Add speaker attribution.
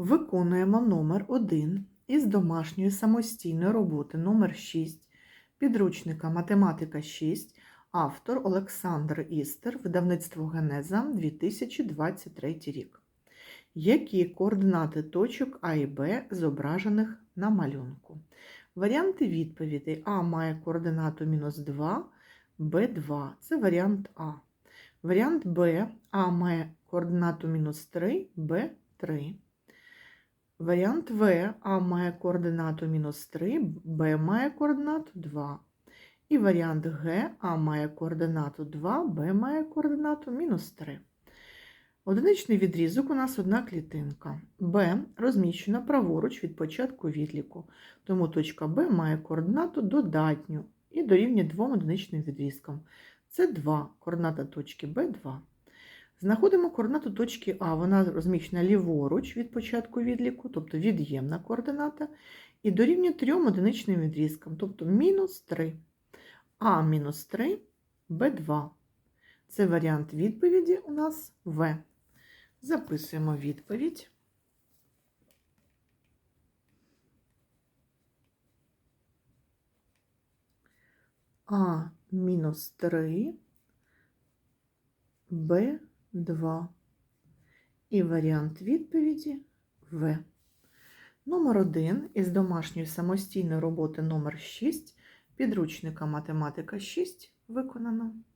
Speaker 1: Виконуємо номер 1 із домашньої самостійної роботи номер 6 підручника Математика 6, автор Олександр Істер, видавництво Генеза 2023 рік. Які координати точок А і Б зображених на малюнку? Варіанти відповідей А має координату мінус 2, Б2 це варіант А. Варіант Б А має координату мінус 3, Б3. Варіант В А має координату мінус 3, Б має координату 2. І варіант Г А має координату 2, Б має координату мінус 3. Одиничний відрізок у нас одна клітинка. Б розміщена праворуч від початку відліку, тому точка Б має координату додатню і дорівнює двом одиничним відрізкам. Це 2, координата точки Б 2. Знаходимо координату точки А, вона розміщена ліворуч від початку відліку, тобто від'ємна координата, і дорівнює трьом одиничним відрізкам, тобто мінус 3. А мінус 3, Б2. Це варіант відповіді у нас В. Записуємо відповідь. А мінус 3, Б2. І варіант відповіді В. Номер 1 із домашньої самостійної роботи номер 6 підручника Математика 6 виконано.